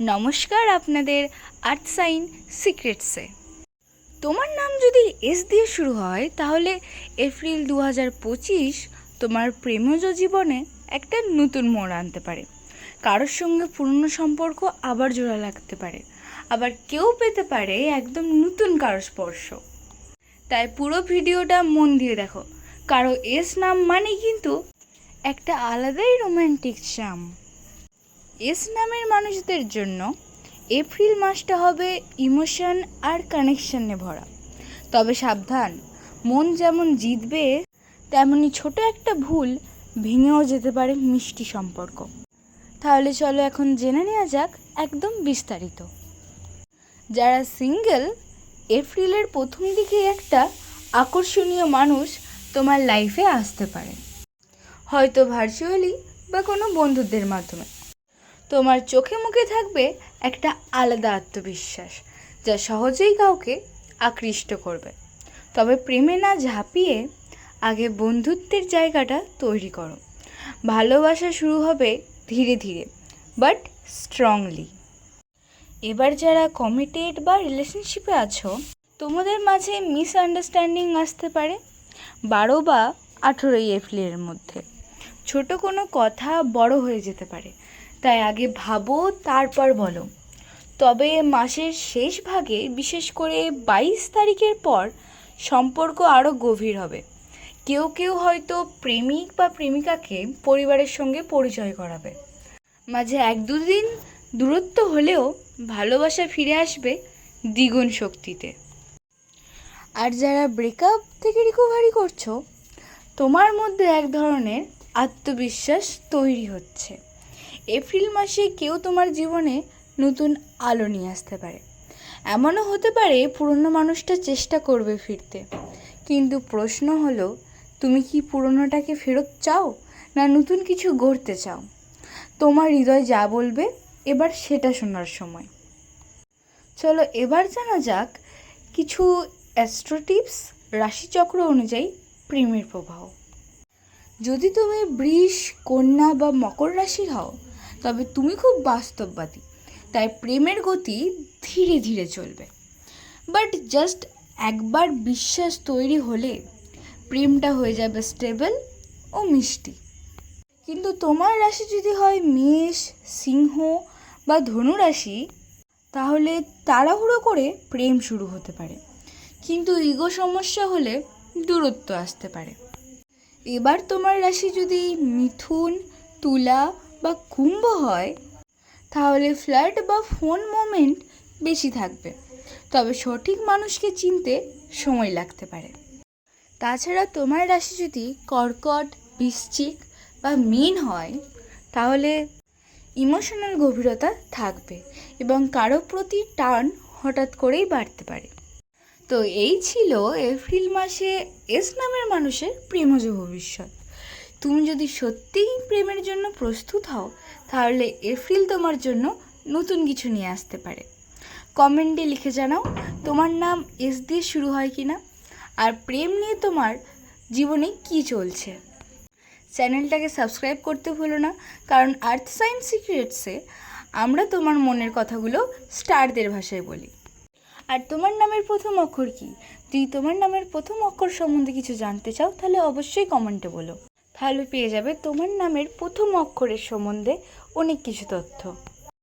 নমস্কার আপনাদের আর্থ সাইন সিক্রেটসে। তোমার নাম যদি এস দিয়ে শুরু হয়, তাহলে এপ্রিল দু হাজার পঁচিশ তোমার প্রেমজ জীবনে একটা নতুন মোড় আনতে পারে। কারোর সঙ্গে পুরনো সম্পর্ক আবার জোড়া লাগতে পারে। আবার কেউ পেতে পারে একদম নতুন কারও স্পর্শ। তাই পুরো ভিডিওটা মন দিয়ে দেখো। কারও এস নাম মানে কিন্তু একটা আলাদাই রোম্যান্টিক চাম এস নামের মানুষদের জন্য এপ্রিল মাসটা হবে ইমোশন আর কানেকশনে ভরা। তবে সাবধান, মন যেমন জিতবে, তেমনি ছোট একটা ভুল ভেঙেও যেতে পারে মিষ্টি সম্পর্ক। তাহলে চলো এখন জেনে নেওয়া যাক একদম বিস্তারিত। যারা সিঙ্গেল, এপ্রিলের প্রথম দিকে একটা আকর্ষণীয় মানুষ তোমার লাইফে আসতে পারে। হয়তো ভার্চুয়ালি বা কোনো বন্ধুদের মাধ্যমে। তোমার চোখে মুখে থাকবে একটা আলাদা আত্মবিশ্বাস, যা সহজেই কাউকে আকৃষ্ট করবে। তবে প্রেমে না ঝাঁপিয়ে আগে বন্ধুত্বের জায়গাটা তৈরি করো। ভালোবাসা শুরু হবে ধীরে ধীরে বাট স্ট্রংলি এবার যারা কমিটেড বা রিলেশনশিপে আছো, তোমাদের মাঝে মিসআন্ডারস্ট্যান্ডিং আসতে পারে বারো বা আঠেরোই এপ্রিলের মধ্যে। ছোট কোনো কথা বড় হয়ে যেতে পারে। তাই আগে ভাবো, তারপর বলো। তবে মাসের শেষ ভাগে, বিশেষ করে বাইশ তারিখের পর, সম্পর্ক আরও গভীর হবে। কেউ কেউ হয়তো প্রেমিক বা প্রেমিকাকে পরিবারের সঙ্গে পরিচয় করাবে। মাঝে এক দুদিন দূরত্ব হলেও ভালোবাসা ফিরে আসবে দ্বিগুণ শক্তিতে। আর যারা ব্রেকআপ থেকে রিকভারি করছ, তোমার মধ্যে এক ধরনের আত্মবিশ্বাস তৈরি হচ্ছে। এপ্রিল মাসে কেউ তোমার জীবনে নতুন আলো নিয়ে আসতে পারে। এমনও হতে পারে পুরনো মানুষটা চেষ্টা করবে ফিরতে। কিন্তু প্রশ্ন হলো, তুমি কি পুরনোটাকে ফেরত চাও না নতুন কিছু গড়তে চাও? তোমার হৃদয় যা বলবে, এবার সেটা শোনার সময়। চলো এবার জানা যাক, কিছু অ্যাস্ট্রোটিপস রাশিচক্র অনুযায়ী প্রেমের প্রবাহ। যদি তুমি বৃষ, কন্যা বা মকর রাশি হও তবে তুমি খুব বাস্তববাদী। তাই প্রেমের গতি ধীরে ধীরে চলবে। বাট জাস্ট একবার বিশ্বাস তৈরি হলে প্রেমটা হয়ে যাবে স্টেবল ও মিষ্টি। কিন্তু তোমার রাশি যদি হয় মেষ, সিংহ বা ধনু রাশি তাহলে তাড়াহুড়ো করে প্রেম শুরু হতে পারে। কিন্তু ইগো সমস্যা হলে দূরত্ব আসতে পারে। এবার তোমার রাশি যদি মিথুন, তুলা বা কুম্ভ হয়, তাহলে ফ্ল্যাট বা ফোন মোমেন্ট বেশি থাকবে। তবে সঠিক মানুষকে চিনতে সময় লাগতে পারে। তাছাড়া তোমার রাশি যদি কর্কট, বৃশ্চিক বা মিন হয়, তাহলে ইমোশনাল গভীরতা থাকবে এবং কারও প্রতি টান হঠাৎ করেই বাড়তে পারে। তো এই ছিল এপ্রিল মাসে এস নামের মানুষের প্রেমজ ভবিষ্যৎ। তুমি যদি সত্যিই প্রেমের জন্য প্রস্তুত হও, তাহলে এপ্রিল তোমার জন্য নতুন কিছু নিয়ে আসতে পারে। কমেন্টে লিখে জানাও, তোমার নাম এস দিয়ে শুরু হয় কি না আর প্রেম নিয়ে তোমার জীবনে কি চলছে? চ্যানেলটাকে সাবস্ক্রাইব করতে ভুলো না, কারণ আর্থ সায়েন্স সিক্রেটসে আমরা তোমার মনের কথাগুলো স্টারদের ভাষায় বলি। আর তোমার নামের প্রথম অক্ষর কি? যদি তোমার নামের প্রথম অক্ষর সম্বন্ধে কিছু জানতে চাও, তাহলে অবশ্যই কমেন্টে বলো। তাহলে পেয়ে যাবে। তোমার নামের প্রথম অক্ষরের সম্বন্ধে অনেক কিছু তথ্য।